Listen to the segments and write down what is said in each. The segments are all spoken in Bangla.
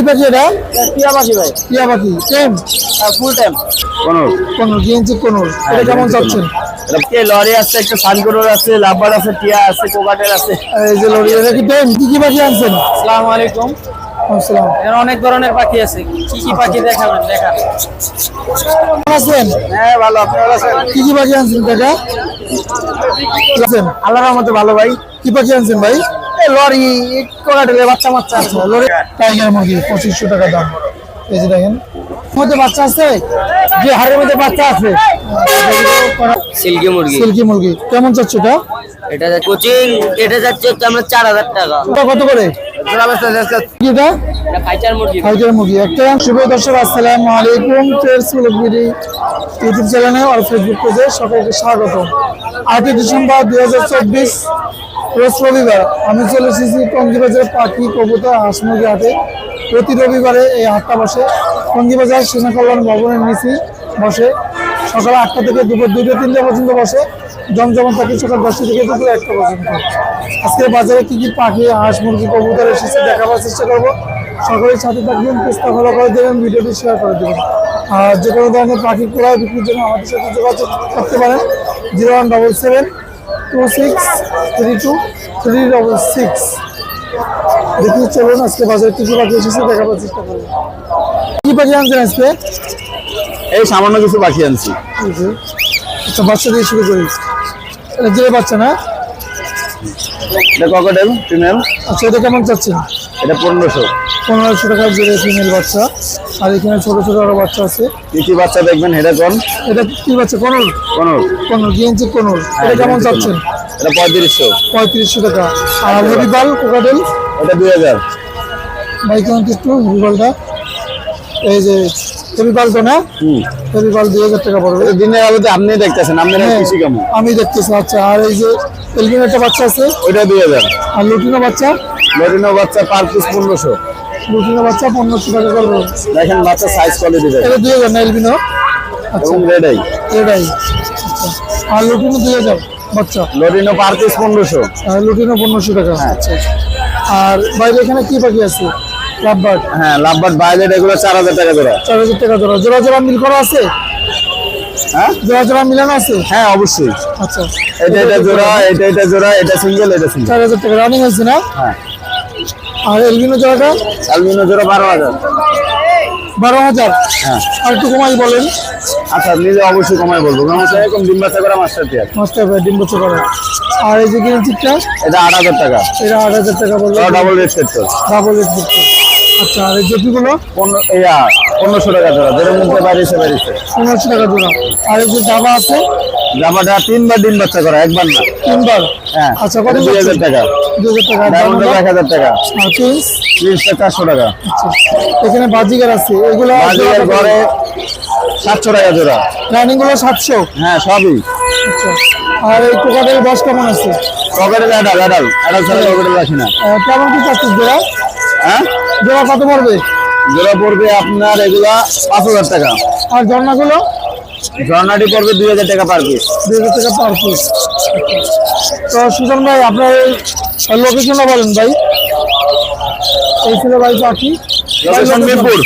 কি পাখি এটা টিয়া পাখি ভাই টিয়া পাখি টেম ফুল টাইম কোনো কোন গিয়েছি এটা কেমন চাচ্ছেন? লরি আছে একটা সানকুরোর আছে লাভবার আছে টিয়া আছে কোকাটেল আছে। এই যে লরি এটা কি টেম কি কি পাখি আনছেন? আসসালামু আলাইকুম। এখানে অনেক ধরনের পাখি আছে। কি কি পাখি দেখাবেন? দেখান আছেন? হ্যাঁ ভালো। আপনি ভালো আছেন? কি কি পাখি আনছেন আল্লাহর রহমতে ভালো ভাই। কি পাখি আনছেন ভাই? লরি কোকাটেলের বাচ্চা বাচ্চা আছে লরি টাইগার মুরগি পঁচিশশো টাকা দাম। এই যে দেখেন মধ্যে বাচ্চা আছে? যে হাড়ের মধ্যে বাচ্চা আছে? সিল্কি মুরগি। সিল্কি মুরগি। কেমন চাচ্ছ এটা? এটা কোচিং এটা যাচ্ছে হচ্ছে আমরা চার হাজার টাকা। ওটা কত করে? এটা এটা? ফাইটার মুরগি। হাইটের মুরগি। একটা শুভ দর্শক আসসালামু আলাইকুম। ফেরস ইউটিউব চ্যানেলে আর ফেসবুক পেজে সকলকে স্বাগত। আটই ডিসেম্বর দুই হাজার চব্বিশ রোজ রবিবার আমি চলে এসেছি টঙ্গিবাজার পাখি, কবুতর, হাঁস মুরগি হাটে। প্রতি রবিবারে এই হাটটা বসে। টঙ্গিবাজার সেনা কল্যাণ ভবনের নিচে বসে। সকাল আটটা থেকে দুপুর দুটো তিনটা পর্যন্ত বসে। জমজমা থাকে সকাল দশটা থেকে দুপুর একটা পর্যন্ত। আজকে বাজারে কি কি পাখি, হাঁস মুরগি, কবুতর এসেছে দেখাবার চেষ্টা করব। সকলের সাথে থাকবেন, চেষ্টা ফলো করে দেবেন ভিডিওটি শেয়ার করে দেবেন। আর যে কোনো ধরনের পাখি ক্রয় বিক্রির জন্য আমাদের সাথে যোগাযোগ করতে পারেন। Zero one double seven two six three two three double six দেখি চলুন আজকে বাজারে কি কি পাখি এসেছে দেখাবার চেষ্টা করব। কি পাখি আনছেন আজকে? এই সামান্য কিছু বাকি আনছি। আচ্ছা বাচ্চা দিয়ে শুরু করি। এটা জেলে বাচ্চা না? এটা ককাটেল ফিমেল আচ্ছা এটা কেমন চাচ্ছেন? এটা পনেরোশো। পনেরোশো টাকা জেলে ফিমেল বাচ্চা আর এখানে ছোট ছোট আরও বাচ্চা আছে। কি কি বাচ্চা দেখবেন? হেডে কোন? এটা কি বাচ্চা? কোনর কোনো কোনর গিয়েছি কোনর এটা কেমন চাচ্ছেন? এটা পঁয়ত্রিশশো। পঁয়ত্রিশশো টাকা। আর হরিবাল কোকাটেল এটা দুই হাজার। বাইক একটু হরিবালটা এই যে হরিবাল তো না? হুম। হরিবাল দুই হাজার টাকা পড়বে। দিনের আলোতে আপনি দেখতেছেন আপনারা হ্যাঁ, কৃষি কেমন আমি দেখতেছি আচ্ছা। আর এই যে এলবিন একটা বাচ্চা আছে? ওইটা দুই হাজার। আর লুটিনো বাচ্চা? লটিনো বাচ্চা পার পিস পনেরোশো। লুটিনো বাচ্চা পনেরোশো টাকা করবে দেখেন বাচ্চা সাইজ কোয়ালিটি এটা দুই হাজার না এলবিনো আচ্ছা। রেডাই আচ্ছা। আর লুটিনো দুই হাজার বাচ্চা? লটিনো পার পিস পনেরোশো। লুটিনো পনেরোশো টাকা। আচ্ছা আর বাইরে এখানে কি পাখি আছে? লাভবার্ড? হ্যাঁ লাভবাট বাইলেট এগুলো চার হাজার টাকা জোড়া। চার হাজার টাকা জোড়া। জোড়া জোড়া মিল করা আছে? হ্যাঁ? জোড়া জোড়া মিলানো আছে? হ্যাঁ অবশ্যই। আচ্ছা। এটা এটা জোড়া এটা এটা জোড়া এটা সিঙ্গেল এটা সিঙ্গেল চার হাজার টাকা। রানিং হয়েছে না? হ্যাঁ। আর এলবিনো জোড়াটা? এলবিনো জোড়া বারো হাজার। বারো হাজার? হ্যাঁ। আর একটু কমাই বলেন। আচ্ছা নিজে অবশ্যই কমাই বলব। এরকম ডিম বাচ্চা করা মাস্টার টিয়ার মাস্টার ভাই ডিম বছর করে। আর এই যে গ্রিন চিপটা এটা আট হাজার টাকা। এটা আট হাজার টাকা বলল। Double rate set double rate দিচ্ছে আচ্ছা আর এই ইয়া পনেরোশো টাকা জোড়া যেটার মধ্যে বাড়িয়েছে বাড়িয়েছে পনেরোশো টাকা জোড়া। আর এই যে জামা আছে? জামাটা তিনবার ডিম বাচ্চা করা একবার না। তিনবার? হ্যাঁ আচ্ছা কত দুই হাজার টাকা। দুই হাজার টাকা ডায়মন্ড এক হাজার টাকা। পিস তিরিশটা চারশো টাকা। আচ্ছা এখানে বাজিগার আছে। এগুলো বাজিকার ঘরে সাতশো টাকা জোড়া। রানিং সাতশো? হ্যাঁ সবই। আচ্ছা আর এই কোকাটের বস কেমন আছে? পকেটের অ্যাডাল অ্যাডাল অ্যাডাল ছাড়া পকেটে রাখি না। কেমন কি চাচ্ছিস জোড়া? হ্যাঁ? জোড়া কত পড়বে? জোড়া পড়বে আপনার এগুলা পাঁচ হাজার টাকা। আর ঝর্ণাগুলো? ঝর্ণাটি পড়বে দুই হাজার টাকা পার পিস দুই হাজার টাকা পার পিস তো সুজন ভাই আপনার লোকেশনটা বলেন ভাই। এই ছিল ভাই পাখি। Location Mirpur.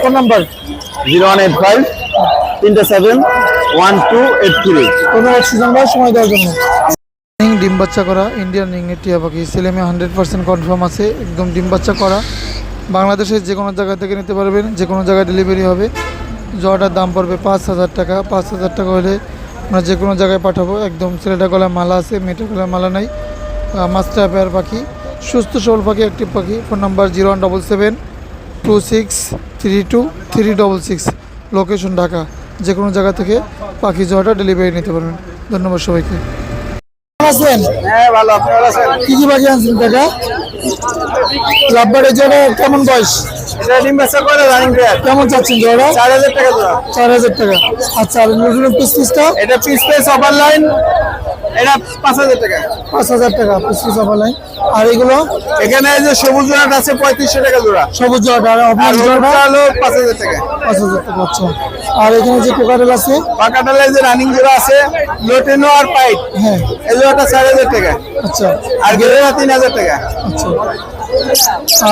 Phone number? Zero one eight five তিনটে seven one two eight three. ধন্যবাদ সুজন ভাই সময় দেওয়ার জন্য। ডিম বাচ্চা করা ইন্ডিয়ান রিংনেট টিয়া পাখি। ছেলেমেয়ে হান্ড্রেড পার্সেন্ট কনফার্ম আছে একদম ডিম বাচ্চা করা। বাংলাদেশের যে কোনো জায়গা থেকে নিতে পারবেন যে কোনো জায়গায় ডেলিভারি হবে। জটার দাম পড়বে পাঁচ হাজার টাকা। পাঁচ হাজার টাকা হলে আমরা যে কোনো জায়গায় পাঠাবো। একদম ছেলেটা গলায় মালা আছে মেয়েটা গলায় মালা নাই। মাস্টার পেয়ার পাখি সুস্থ সবল পাখি একটি পাখি। Phone number zero one double seven two six three two three double six location Dhaka. যে কোনো জায়গা থেকে পাখি জোয়াটা ডেলিভারি নিতে পারবেন। ধন্যবাদ সবাইকে। আছেন? হ্যাঁ ভালো। আপনি কি কি পাখি আনছেন কাকা? লাভবারের জোড়া কেমন বয়স? কেমন চাচ্ছেন জোড়া? চার হাজার টাকা জোড়া। চার হাজার টাকা। আচ্ছা নতুন পিস পিসটা এটা পিস পিস অফার লাইন এটা পাঁচ হাজার টাকা। পাঁচ হাজার টাকা পিস পিস অফার লাইন আর এগুলো? এখানে যে সবুজ জোড়াটা আছে পঁয়ত্রিশশো টাকা জোড়া। সবুজ জোড়াটা আর আর অফার জোড়াটা? হলো পাঁচ হাজার টাকা। পাঁচ হাজার টাকা আচ্ছা। আর এখানে যে কোকারেল আছে পাকাটালে যে রানিং জোড়া আছে লোটেনো আর পাইপ হ্যাঁ। এই জোড়াটা চার হাজার টাকা। আচ্ছা। আর গেলেরা তিন হাজার টাকা। আচ্ছা।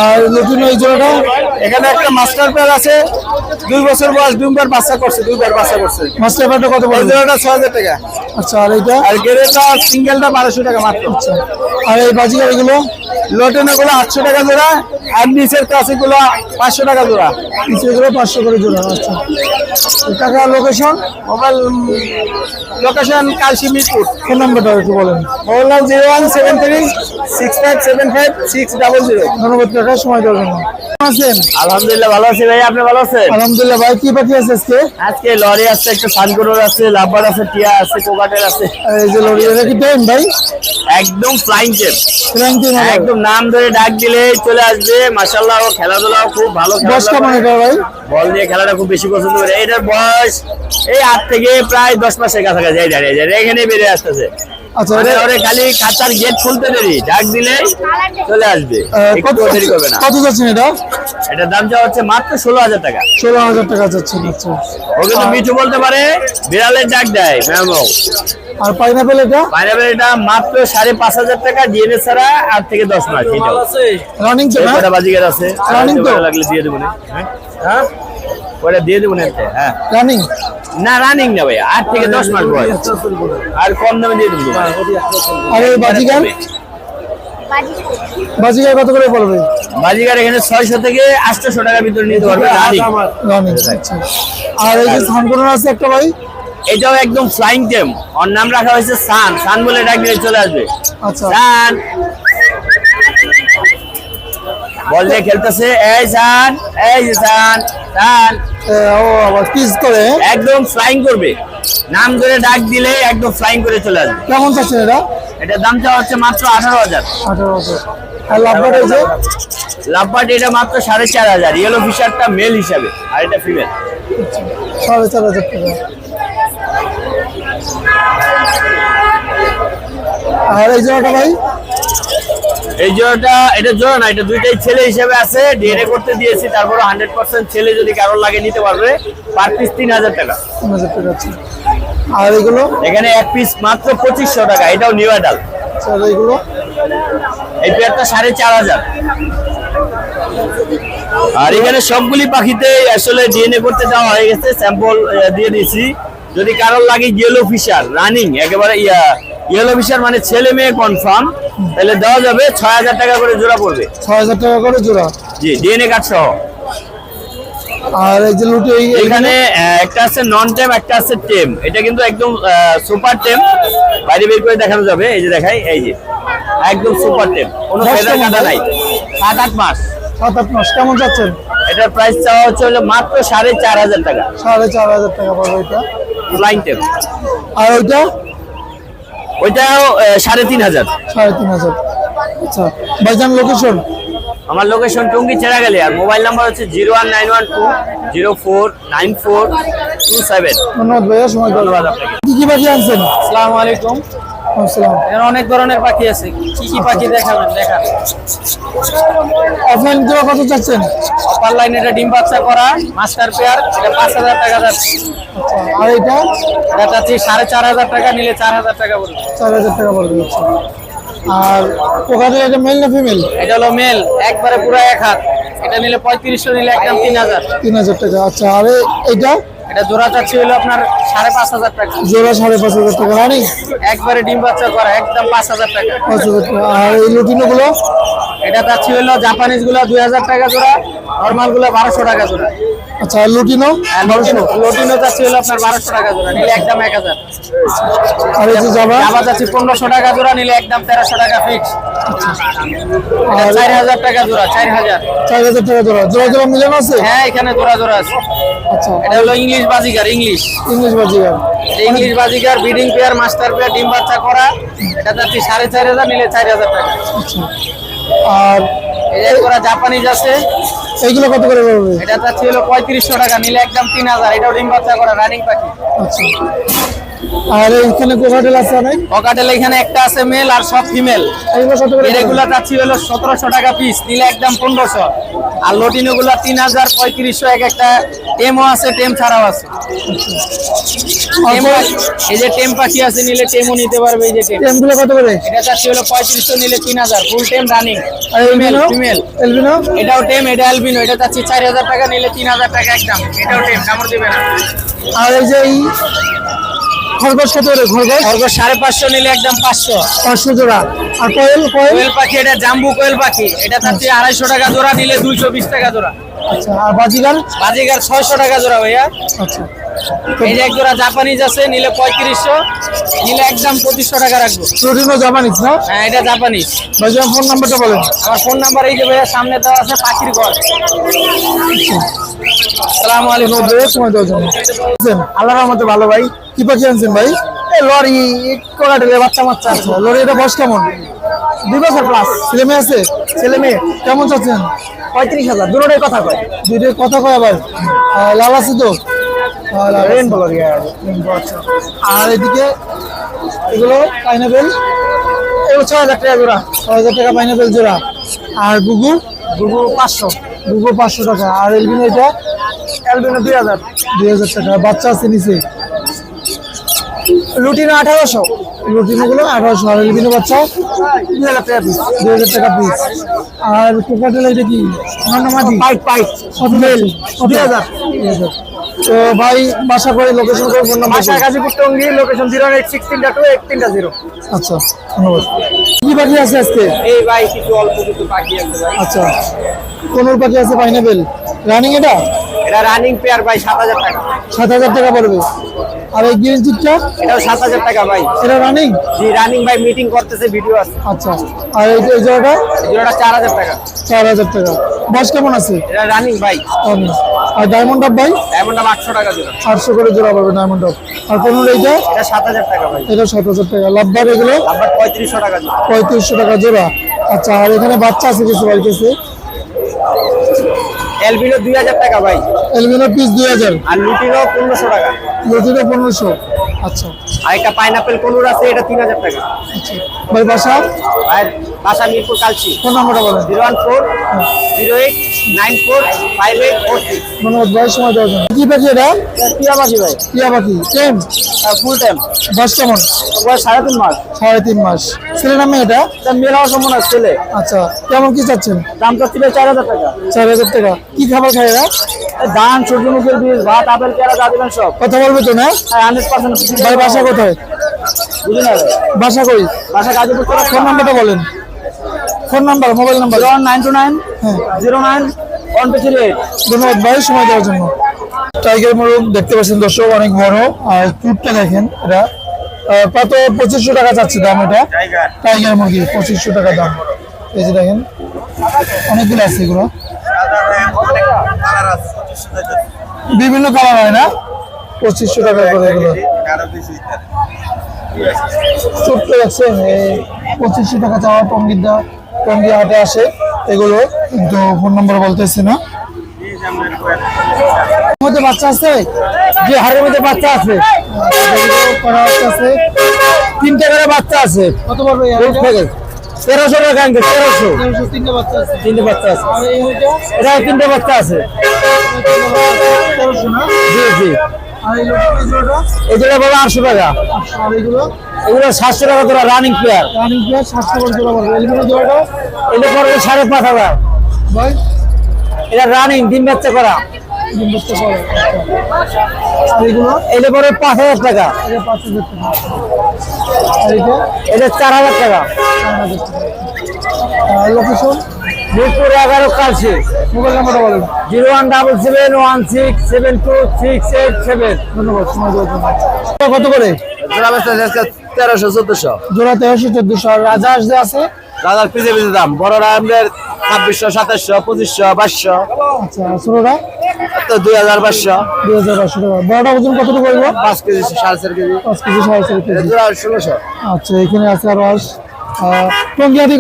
আর লুটিনো এই জোড়াটা? এখানে একটা মাস্টার পেয়ার আছে দুই বছর বয়স দুইবার বাচ্চা করছে দুইবার বাচ্চা করছে। মাস্টার প্যাটটা কত পড়বে জোড়াটা ছয় হাজার টাকা। আচ্ছা আর এইটা? আর গেরেটা সিঙ্গেলটা বারোশো টাকা মাত্র। আচ্ছা। আর এই বাজিকার এগুলো লটেনে গুলো আটশো টাকা জোড়া আর নিচের কাছে গুলো পাঁচশো টাকা জোড়া। এগুলো পাঁচশো করে জোড়া আচ্ছা। টাকা location mobile location Kalshi Mirpur. Phone নাম্বারটা একটু বলেন। মোবাইল নাম zero one seven three six five seven five six double zero. ধন্যবাদ কাকা সময় দেওয়ার জন্য। আছেন? আলহামদুলিল্লাহ ভালো আছি ভাই আপনি ভালো আছেন? আলহামদুলিল্লাহ ভাই কি পাখি আছে আজকে? আজকে লরি আছে একটা আছে লাভবার আছে টিয়া আছে কোকাটের আছে। এই যে লরি এটা কি টাইম ভাই? একদম ফ্লাইং টেপ থ্যাংক ইউ একদম নাম ধরে ডাক দিলে চলে আসবে। মাশাআল্লাহ ও খেলাধুলাও খুব ভালো বয়স কেমন এটা ভাই? বল দিয়ে খেলাটা খুব বেশি পছন্দ করে। এটার বয়স এই আট থেকে প্রায় দশ মাসের কাছাকাছি এই দাঁড়িয়ে যায় এখানে বেড়ে আসতেছে। আচ্ছা মানে ওরে খালি কাঁচার গেট খুলতে দেরি ডাক দিলে চলে আসবে। কত দেরি করবে না। কত যাচ্ছেন এটা? দাম হচ্ছে মাত্র ষোলো হাজার টাকা। ষোলো হাজার টাকা আচ্ছা। ও কিন্তু মিঠু বলতে পারে বিড়ালের ডাক দেয় আর পাইনাপেল এটা? পাইনাপেল এটা মাত্র সাড়ে পাঁচ হাজার টাকা ডিএনএ ছাড়া আট থেকে দশ মাস রানিং তো এই না বাজিকার আছে। Running তো? লাগলে দিয়ে দেবো না। হ্যাঁ? ওটা দিয়ে দেবো না হ্যাঁ। রানিং না রানিং না ভাই আট থেকে দশ মাস বয়স। আর কম দামে দিয়ে দেবো। আর এই বাজিগার? বাজিগার কত করে পড়বে? বাজিকার এখানে ছয়শো থেকে আটশোশো টাকার ভিতরে নিতে পারবে রানিং রানিং আচ্ছা। আর এই যে সানকোনার আছে একটা ভাই? এটাও একদম ফ্লাইং টেম ওর নাম রাখা হয়েছে সান। সান বলে ডাক দিলে চলে আসবে। আচ্ছা। সান! বল দিয়ে খেলতেছে। এই সান! এই সান! সান! ও আবার পিস করে? একদম ফ্লাইং করবে। নাম ধরে ডাক দিলে একদম ফ্লাইং করে চলে আসবে। কেমন চাচ্ছেন এটা? এটার দাম চাওয়া হচ্ছে মাত্র আঠারো হাজার। আঠারো হাজার। আর লাভবাট যে লাভবাট এটা মাত্র সাড়ে চার হাজার। ইয়েলো ফিশারটা মেল হিসাবে আর এটা ফিমেল সাড়ে চার হাজার টাকা। আর এই জায়গাটা ভাই? এই জোড়াটা এটা জোড়া না এটা দুইটাই ছেলে হিসেবে আছে। ডিএনএ করতে দিয়েছি তারপরে হান্ড্রেড পার্সেন্ট ছেলে যদি কারোর লাগে নিতে পারবে পার পিস তিন হাজার টাকা। তিন হাজার টাকা আছে আর এগুলো এখানে এক পিস মাত্র পঁচিশশো টাকা এটাও নিউ অ্যাডাল স্যার এইগুলো? এই পেয়ারটা সাড়ে চার হাজার। আর এখানে সবগুলি পাখিতে আসলে ডিএনএ করতে দেওয়া হয়ে গেছে স্যাম্পল দিয়ে দিয়েছি। যদি কারোর লাগে ইয়েলো ফিশার রানিং একেবারে ইয়া ইয়েলো ফিশার মানে ছেলে মেয়ে কনফার্ম তাহলে দেওয়া যাবে ছয় হাজার টাকা করে জোড়া পড়বে। ছয় হাজার টাকা করে জোড়া? জি ডিএনএ কার্ড সহ। আর এই যে লুটি এখানে একটা আছে নন টেম একটা আছে টেম এটা কিন্তু একদম সুপার টেম বাইরে বের করে দেখানো যাবে এই যে দেখাই এই যে। একদম সুপার টেম কোনো ফেদার কাটা নাই। সাত আট মাস। সাত আট মাস। কেমন যাচ্ছেন? এটার প্রাইস চাওয়া হচ্ছে হলো মাত্র সাড়ে চার হাজার টাকা। সাড়ে চার হাজার টাকা পড়বে এটা। ফ্লাইং টেম আর ওইটা? ওইটাও সাড়ে তিন হাজার। সাড়ে তিন হাজার। আচ্ছা ভাইজান লোকেশন আমার লোকেশন টুঙ্গি ছেড়া গেলে আর মোবাইল নাম্বার হচ্ছে zero one nine one two zero four nine four two seven. ধন্যবাদ ভাইয়া সময় ধন্যবাদ আপনাকে। কি কি বাকি আনছেন? আসসালামু আলাইকুম। অনেক ধরনের পাখি আছে। কি কি পাখি দেখাবেন? দেখান। অফলাইন জোড়া কত চাচ্ছেন? অপার লাইন এটা ডিম বাচ্চা করা মাস্টার পেয়ার এটা পাঁচ হাজার টাকা যাচ্ছে আর এটা? এটা চাচ্ছি সাড়ে চার হাজার টাকা নিলে চার হাজার টাকা পড়বে চার হাজার টাকা পড়বে আচ্ছা। আর ওখানে এটা মেল না ফিমেল এটা হলো মেল একবারে পুরো এক হাত। এটা নিলে পঁয়ত্রিশশো নিলে একদম তিন হাজার। তিন হাজার টাকা আচ্ছা। আর এটা? এটা জোড়া চাচ্ছি হলো আপনার সাড়ে পাঁচ হাজার টাকা। জোড়া সাড়ে পাঁচ হাজার টাকা মানে একবারে ডিম বাচ্চা করা একদম পাঁচ হাজার টাকা। পাঁচ হাজার টাকা। আর এই লুটিনোগুলো? এটা চাচ্ছি হলো জাপানিজগুলো দুই হাজার টাকা জোড়া নর্মালগুলো বারোশো টাকা জোড়া। আচ্ছা লুটিনো? আর লোটিনো। চাচ্ছি হলো আপনার বারোশো টাকা জোড়া নিলে একদম এক হাজার। আর এই যে জাবা? পনেরোশো টাকা জোড়া নিলে একদম তেরোশো টাকা ফিক্স আর চার হাজার টাকা জোড়া চার হাজার। চার হাজার টাকা জোড়া। জোড়া জোড়া মিলানো আছে? হ্যাঁ এখানে জোড়া জোড়া আছে। আচ্ছা। এটা হলো English Bazigar English. English Bazigar. English Bazigar breeding pair master pair ডিম বাচ্চা করা। এটা চাচ্ছি সাড়ে চার হাজার নিলে চার হাজার টাকা। আচ্ছা। আর যে করা জাপানিজ আছে। এইগুলো কত করে পড়বে এটা তো ছিল পঁয়ত্রিশশো টাকা নিলে একদম তিন হাজার। এটাও ডিম বাচ্চা করা রানিং পাখি। আচ্ছা। আর এইখানে কোকাটেল আছে অনেক। পকাটেল এখানে একটা আছে মেল আর সব ফিমেল এগুলো চাচ্ছি হলো সতেরোশো টাকা পিস নিলে একদম পনেরোশো। আর লটিনো গুলা তিন হাজার পঁয়ত্রিশশো এক একটা টেমও আছে টেম ছাড়াও আছে। এই যে টেম পাখি আছে নিলে টেমও নিতে পারবে এই যে টেম। টেমগুলো কত করে? এটা চাচ্ছি হলো পঁয়ত্রিশশো নিলে তিন হাজার। ফুল টেম রানিং আর ফিমেল এলবিনো এটাও টেম এটা অ্যালবিনো এটা চাচ্ছি চার হাজার টাকা নিলে তিন হাজার টাকা একদম। এটাও টেম কামড় দিবে না। আর এই যে খরগোশ কত করে খরগোশ? খরগোশ সাড়ে পাঁচশো নিলে একদম পাঁচশো। পাঁচশো জোড়া। আর কোয়েল কোয়েল? পাখি এটা জাম্বু কোয়েল পাখি। এটা চাচ্ছি আড়াইশো টাকা জোড়া নিলে দুইশো বিশ টাকা জোড়া। আচ্ছা আর বাজিগার বাজিগার ছয়শো টাকা জোড়া ভাইয়া। আচ্ছা। এই যে এক জোড়া জাপানিজ আছে নিলে পঁয়ত্রিশশো নিলে একদম পঁচিশশো টাকা রাখব। না? হ্যাঁ এটা জাপানিজ ফোন নাম্বারটা বলেন। আমার ফোন নাম্বার এই যে ভাইয়া সামনে দেওয়া আছে পাখির ঘর। আসসালামু আলাইকুম নব্বই সময় দেওয়ার জন্য। আল্লাহর রহমতে ভালো ভাই। কি পাখি আনছেন ভাই? লরি কোকাটেলের বাচ্চা বাচ্চা আছে লরি এটা বয়স কেমন? দুই বছর প্লাস ছেলে মেয়ে আছে? ছেলে মেয়ে কেমন চাচ্ছেন? পঁয়ত্রিশ হাজার দুটোটাই কথা কয়। দুটোই কথা কয় আবার। লাল আছে তো? রেনবো লরি আচ্ছা আর এদিকে এগুলো পাইনাপেল এগুলো ছয় হাজার টাকা জোড়া। ছয় হাজার টাকা পাইনাপেল জোড়া। আর গুগু? গুগু পাঁচশো। গুগু পাঁচশো টাকা। আর এলবিনো এটা? এলবিনো দুই হাজার। দুই হাজার টাকা। বাচ্চা আছে নিচে। রুটিনো আঠারোশো। রুটিনো গুলো আঠারোশো আর এলবিনো বাচ্চা দুই হাজার টাকা পিস দুই হাজার টাকা পিস আর কোকাটেল এটা কি? নন্নমাদি পাইপ পাইপ মেল দুই হাজার দুই হাজার তো ভাই বাসা করে লোকেশন করে ফোন নাম্বার বাসা Gazipur Tongi location zero eight six তিনটা টু এইট তিনটা জিরো আচ্ছা ধন্যবাদ। কি পাখি আছে আজকে? এই ভাই কিছু অল্প কিছু পাখি আছে ভাই। আচ্ছা কোন পাখি আছে পাইনাপেল রানিং এটা? এটা রানিং পেয়ার ভাই সাত হাজার টাকা। সাত হাজার টাকা পড়বে। আর এই গ্রিন চিকটা এটাও সাত হাজার টাকা ভাই। এটা রানিং জি রানিং ভাই মিটিং করতেছে ভিডিও আছে। আচ্ছা। আর এই এই এই জোড়াটা চার হাজার টাকা। চার হাজার টাকা। বয়স কেমন আছে? এটা রানিং ভাই। রানিং আর ডায়মন্ড আপ ভাই? এমন দাম আটশো টাকা জোড়া। আটশো করে জোড়া পাবে ডায়মন্ড আপ আর কোন এইটা এটা সাত হাজার টাকা ভাই। এটা সাত হাজার টাকা। লাভবার এগুলো? আবার পঁয়ত্রিশশো টাকা জোড়া। পঁয়ত্রিশশো টাকা জোড়া। আচ্ছা আর এখানে বাচ্চা আছে কিছু বাড়িতেছে এলবিনো দুই হাজার টাকা ভাই। এলবিনো পিস দুই হাজার। আর লুটিনো পনেরোশো টাকা। লটিনো পনেরোশো। আচ্ছা। আর একটা পাইনাপেল কলুর আছে এটা তিন হাজার টাকা। আচ্ছা। ভাই বাসা? আর বাসা মিরপুর কালচি। ফোন নাম্বারটা বলেন। Zero one four zero eight nine four five eight four six. ধন্যবাদ ভাই সময় দেওয়ার জন্য। কি পাখি এটা? টিয়া পাখি ভাই। টিয়া পাখি টেম ফুল টাইম বয়স কেমন বয়স সাড়ে তিন মাস? সাড়ে তিন মাস। ছেলে নামে এটা মেল হওয়ার সম্ভাবনা ছেলে। আচ্ছা কেমন কি চাচ্ছেন? দাম চাচ্ছিল চার হাজার টাকা। চার হাজার টাকা। কি খাবার খায় এরা? ধান সূর্যমুখীর বীজ ভাত আপেল পেয়ারা যা দিবেন সব। কথা বলবে তো না? হান্ড্রেড পার্সেন্ট ভাই বাসা কোথায়? বুঝুন না। বাসা কই? বাসা গাজীপুর ফোন নাম্বারটা বলেন। Phone number mobile number. One nine two nine হ্যাঁ। Zero nine one two three eight. ধন্যবাদ ভাই সময় দেওয়ার জন্য। টাইগার মোরগ দেখতে পাচ্ছেন দর্শক অনেক বড়। আর চুটটা দেখেন এটা কত? পঁচিশশো টাকা চাচ্ছে দাম এটা। টাইগার। মুরগি পঁচিশশো টাকা দাম। এই যে দেখেন অনেকগুলো আছে এগুলো। বিভিন্ন কালার হয় না? পঁচিশশো টাকা করে এগুলো। ছোট্ট এই পঁচিশশো টাকা চাওয়া টঙ্গির দা টঙ্গি হাটে আসে। এগুলো কিন্তু ফোন নম্বর বলতেছে না। মধ্যে বাচ্চা আছে? যে হাড়ের মধ্যে বাচ্চা আছে। করা আছে তিনটে করে বাচ্চা আছে। কত তেরোশো টাকা আনবে তেরোশো। তিনটে বাচ্চা আছে। তিনটে বাচ্চা আছে। এটা তিনটে বাচ্চা আছে। জি জি। এই জোড়া আটশো টাকা। এগুলো সাতশো টাকা তোরা রানিং প্লেয়ার রানিং প্লেয়ার সাতশো এগুলো এটা পড়বে সাড়ে পাঁচ হাজার। এটা রানিং ডিম বাচ্চা করা। ডিম বাচ্চা করা। আর এগুলো এটা পড়বে পাঁচ হাজার টাকা। এটা পাঁচ হাজার টাকা। আর এটা এটা চার হাজার টাকা। চার হাজার টাকা। লোকেশন মিরপুর এগারো কালসি মোবাইল নাম্বারটা বলেন। Zero one double seven one six seven two six eight seven. ধন্যবাদ সময় কত করে? জোড়া বেচতে তেরোশো চোদ্দশো। জোড়া তেরোশো চোদ্দশো। রাজা যে আছে? দাদার পিজে দাম বড়রা আমাদের ছাব্বিশশো সাতাশশো পঁচিশশো বাইশশো। আচ্ছা আর ছোটটা তো দুই হাজার বাইশশো। দুই হাজার পাঁচশো টাকা। বড়টা ওজন কতটুকু করব পাঁচ কেজি সাড়ে চার কেজি। পাঁচ কেজি সাড়ে চার কেজি। জোড়া ষোলোশো। আচ্ছা এখানে আছে আর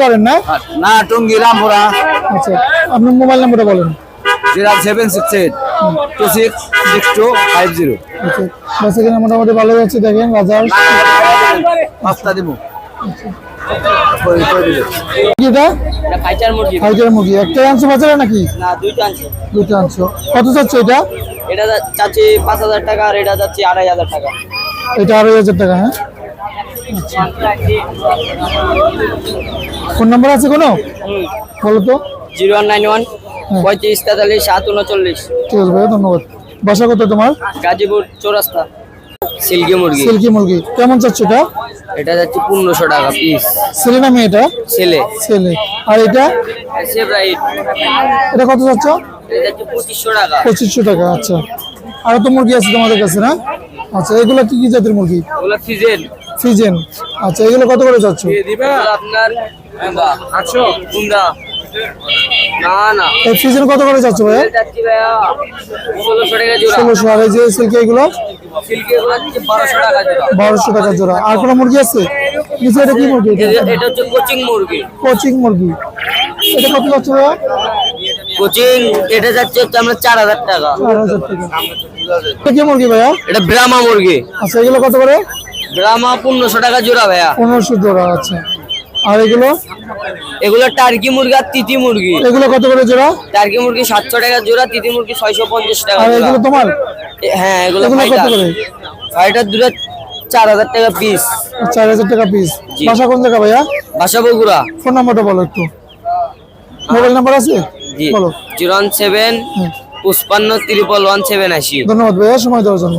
করেন না? না টুঙ্গি রামপুরা। আচ্ছা আপনার মোবাইল নাম্বারটা বলেন। Zero seven six eight two six six two five zero. আচ্ছা মোটামুটি ভালো যাচ্ছে দেখেন বাজার। পাঁচটা দেবো। এটা ফাইটার মুরগি। একটা আনছো বাজারে নাকি? না দুইটা আনছি। আনছো। কত চাচ্ছে এটা? এটা চাচ্ছি পাঁচ হাজার টাকা আর এটা যাচ্ছে আড়াই হাজার টাকা। এটা আড়াই হাজার টাকা হ্যাঁ? ফোন নাম্বার আছে কোনো? বলো তো। জিরো ওয়ান নাইন ওয়ান হ্যাঁ। পঁয়ত্রিশ তেতাল্লিশ সাত উনচল্লিশ। ঠিক আছে ভাইয়া ধন্যবাদ। বাসা কত তোমার? গাজীপুর চৌরাস্তা। সিল্কি মুরগি। সিল্কি মুরগি। কেমন চাচ্ছে এটা? এটা যাচ্ছে পনেরোশো টাকা পিস ছেলে না মেয়ে এটা? ছেলে। ছেলে। আর এটা? সেব্রাইট এটা। কত যাচ্ছে পঁচিশশো টাকা। পঁচিশশো টাকা আচ্ছা। আর তো মুরগি আছে তোমাদের কাছে না? আচ্ছা এগুলো কি কি জাতের মুরগি? ওগুলো ফিজেন ফিজেন আচ্ছা এগুলো কত করে চাচ্ছ? দিবে? আপনার আটশো। কুমড়া। না না। এই ফিজেন কত করে যাচ্ছে ভাইয়া ষোলোশো টাকা জোড়া। ষোলোশো। আর এই যে সিল্কি এগুলো? এগুলো যাচ্ছে বারোশো টাকা জোড়া। আর কোনো মুরগি আছে? নিচে এটা কি মুরগি? এটা- হচ্ছে কোচিং মুরগি। কোচিং মুরগি। এটা কত যাচ্ছে কোচিং এটা যাচ্ছে হচ্ছে আমরা চার হাজার টাকা। চার হাজার টাকা। কি মুরগি ভাইয়া? এটা ব্রাহ্মা মুরগি। আচ্ছা এগুলো কত করে? ব্রাহ্মা পনেরোশো টাকা জোড়া ভাইয়া। পনেরোশো জোড়া আচ্ছা। আর এগুলো? এগুলো টার্কি মুরগি আর তিতি মুরগি। এগুলো কত করে জোড়া? টার্কি মুরগি সাতশো টাকা জোড়া তিতি মুরগি ছয়শো পঞ্চাশ টাকা আর এগুলো তোমার? হ্যাঁ এগুলো কত করে? ফাইটার দুটো চার হাজার টাকা পিস চার হাজার টাকা পিস। বাসা কোন জায়গা ভাইয়া? বাসা বগুড়া। ফোন নাম্বারটা বলো একটু। মোবাইল নাম্বার আছে? জি। বলো। Zero one seven hmm. পুষ্পান্ন triple one seven আশি। ধন্যবাদ ভাইয়া সময় দেওয়ার জন্য।